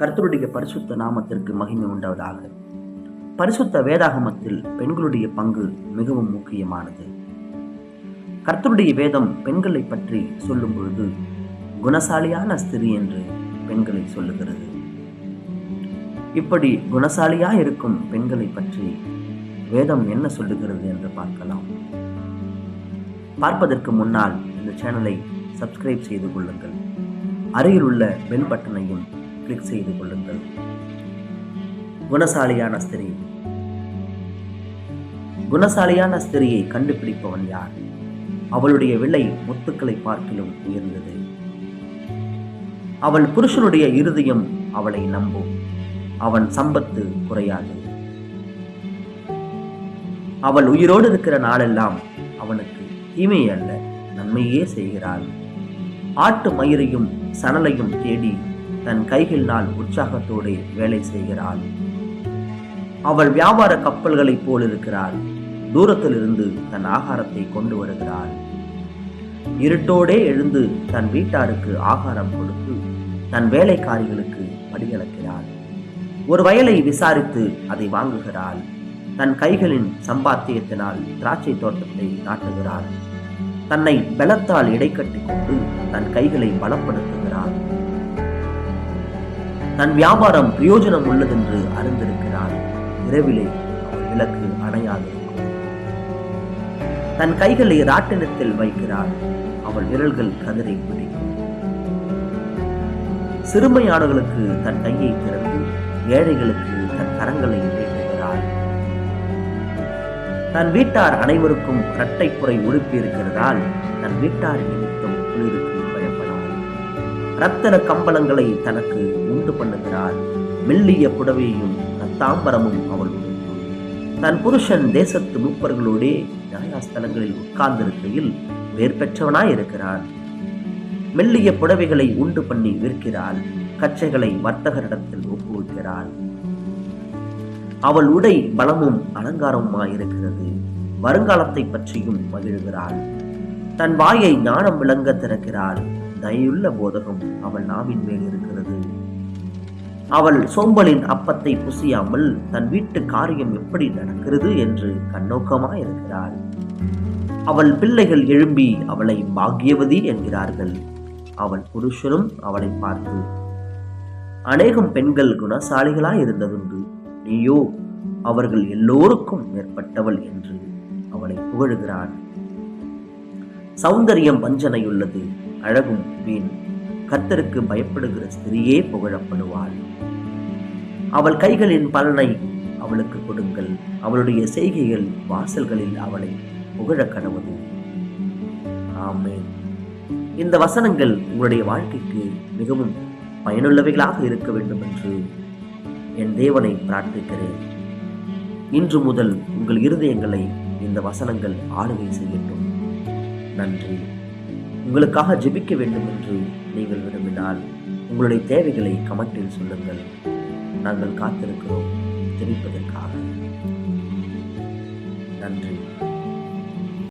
கர்த்தருடைய பரிசுத்த நாமத்திற்கு மகிமை உண்டாவதாக. பரிசுத்த வேதாகமத்தில் பெண்களுடைய பங்கு மிகவும் முக்கியமானது. கர்த்தருடைய வேதம் பெண்களை பற்றி சொல்லும் பொழுது குணசாலியான ஸ்திரீ என்று பெண்களை சொல்லுகிறது. இப்படி குணசாலியா இருக்கும் பெண்களை பற்றி வேதம் என்ன சொல்லுகிறது என்று பார்க்கலாம். பார்ப்பதற்கு முன்னால் இந்த சேனலை சப்ஸ்கிரைப் செய்து கொள்ளுங்கள். அருகில் உள்ள பெல் பட்டனையும் கிளிக் செய்து கொள்ளுங்கள். குணசாலியான ஸ்திரீ. குணசாலியான ஸ்திரியை கண்டுபிடிப்பவன் யார்? அவளுடைய விலை முத்துக்களை பார்க்கிலும் உயர்ந்தது. அவள் புருஷனுடைய இருதயம் அவளை நம்பும். அவன் சம்பத்து குறையாது. அவள் உயிரோடு இருக்கிற நாளெல்லாம் அவனுக்கு தீமை அல்ல நன்மையே செய்கிறாள். ஆட்டு மயிரையும் சணலையும் தேடி தன் கைகளினால் உற்சாகத்தோடு வேலை செய்கிறாள். அவள் வியாபார கப்பல்களைப் போல் இருக்கிறாள். தூரத்திலிருந்து தன் ஆகாரத்தை கொண்டு வருகிறாள். இருட்டோடே எழுந்து தன் வீட்டாருக்கு ஆகாரம் கொடுத்து தன் வேலைக்காரிகளுக்கு படிகளக்கிறாள் ஒரு வயலை விசாரித்து அதை வாங்குகிறாள். தன் கைகளின் சம்பாத்தியத்தினால் திராட்சை தோட்டத்தை நாட்டுகிறாள். தன்னை பலத்தால் இடைக்கட்டி கொண்டு தன் கைகளை பலப்படுத்துகிறாள். தன் வியாபாரம் பிரயோஜனம் உள்ளதென்று அறிந்திருக்கிறார். இரவிலே விளக்கு அணையாதிருக்கும் தன் கைகளை ராட்டினத்தில் வைக்கிறாள் அவள் விரல்கள் கதிரை பிடிக்கும் சிறுமையானவர்களுக்கு தன் கையை திறந்து ஏழைகளுக்கு தன் கரங்களை நீட்டுகிறாள். தன் வீட்டார் அனைவருக்கும் இரட்டைப்புறை உடுப்பி இருக்கிறதால் தன் வீட்டார் நிமித்தம் குளிருக்கு. ரத்தன கம்பளங்களை தனக்கு உண்டு பண்ணுகிறாள். மெல்லிய புடவையும் ரத்தாம்பரமும் அவள் தன் புருஷன் தேசத்து மூப்பர்களோடே நியாயஸ்தலங்களில் உட்கார்ந்திருக்கையில் வேர் பெற்றவனாய் இருக்கிறான். மெல்லிய புடவைகளை உண்டு பண்ணி விற்கிறாள். கச்சைகளை வர்த்தகரிடத்தில் ஒப்புவிக்கிறாள். அவள் உடை பலமும் அலங்காரமுமாயிருக்கிறது. வருங்காலத்தை பற்றியும் மகிழ்கிறாள். தன் வாயை ஞானம் விளங்க திறக்கிறாள். தயுள்ள போதகம் அவள் நாவின் மேல் இருக்கிறது. அவள் சோம்பலின் அப்பத்தை புசியாமல் தன் வீட்டு காரியம் எப்படி நடக்கிறது என்று கண்ணோக்கமா இருக்கிறாள். அவள் பிள்ளைகள் எழும்பி அவளை பாக்கியவதி என்கிறார்கள். அவள் புருஷனும் அவளை பார்த்து அநேகம் பெண்கள் குணசாலிகளாய் இருந்ததுண்டு. நீயோ அவர்கள் எல்லோருக்கும் மேற்பட்டவள் என்று அவளை புகழுகிறான் சௌந்தரியம் வஞ்சனையுள்ளது. அழகும் வீண். கர்த்தருக்கு பயப்படுகிற ஸ்திரியே புகழப்படுவாள். அவள் கைகளின் பலனை அவளுக்கு கொடுங்கள். அவளுடைய செய்கைகள் வாசல்களில் அவளை புகழ கடவுது ஆமென். இந்த வசனங்கள் உங்களுடைய வாழ்க்கைக்கு மிகவும் பயனுள்ளவைகளாக இருக்க வேண்டும் என்று என் தேவனை பிரார்த்திக்கிறேன். இன்று முதல் உங்கள் இருதயங்களை இந்த வசனங்கள் ஆளுகை செய்யட்டும். நன்றி. உங்களுக்காக ஜெபிக்க வேண்டும் என்று நீங்கள் விரும்பினால் உங்களுடைய தேவைகளை கமெண்டில் சொல்லுங்கள். நாங்கள் காத்திருக்கிறோம். ஜெபிப்பதற்காக. நன்றி.